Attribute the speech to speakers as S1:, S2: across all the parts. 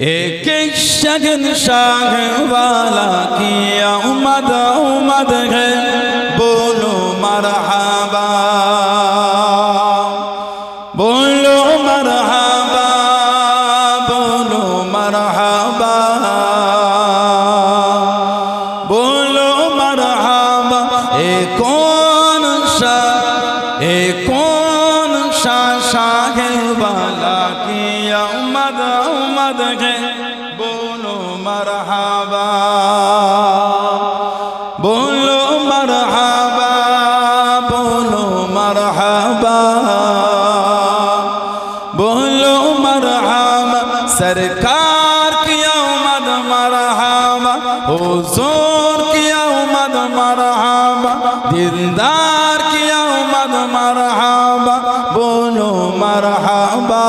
S1: एक एक शगन शाह वाला की उमद उमद है बोलो मरहबा बोलो मरहबा बोलो मरहबा बोलो मरहबा ए कौन सा ए कौन তাকিয়া উম্মদ উম্মদ গে বলো মারহাবা। বলো মারহাবা বলো মারহাবা। বলো মারহাবা, সরকার কি উম্মদ, মারহাবা। হুজুর কি উম্মদ, মারহাবা। দিনদার কি উম্মদ, মারহাবা। মারহাবা।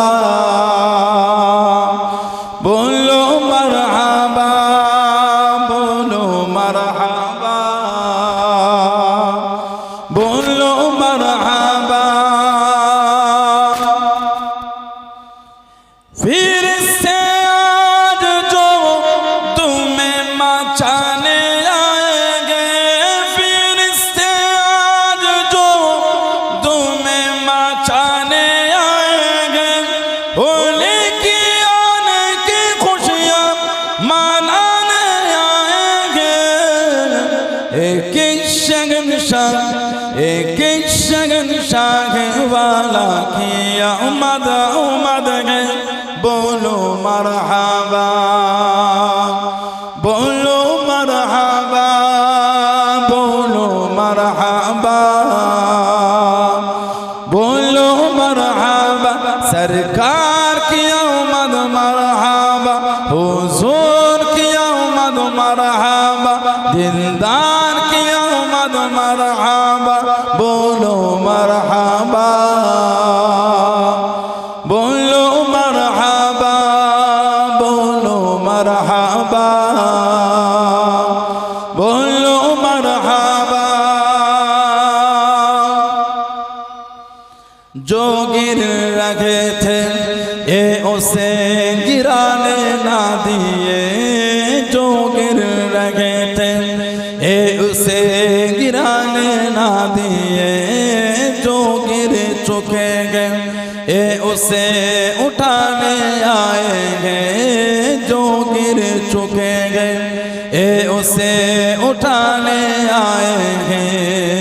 S1: বলো মারহাবা বলো মারহাবা। বলো মারহাবা। ফির एक एक शगन शाह एक एक शगन शाह वाला किया उमद उमद है बोलो मरहबा बोलो मरहबा बोलो मरहबा बोलो मरहबा सरकार की उमद मरहबा हुजूर की उमद দিনদার কি আহমদ মারহাবা, বলো মারহাবা বলো মারহাবা বলো মারহাবা বলো মারহাবা। যোগীর রাখেছে এ ওসে গিরানে না দিয়ে এ উসে গিরানে না দিয়ে যোগের চোখে গে। এ উসে উঠানে আয়ে গে যোগের চোখে গে। এ উসে উঠানে আয়ে গে।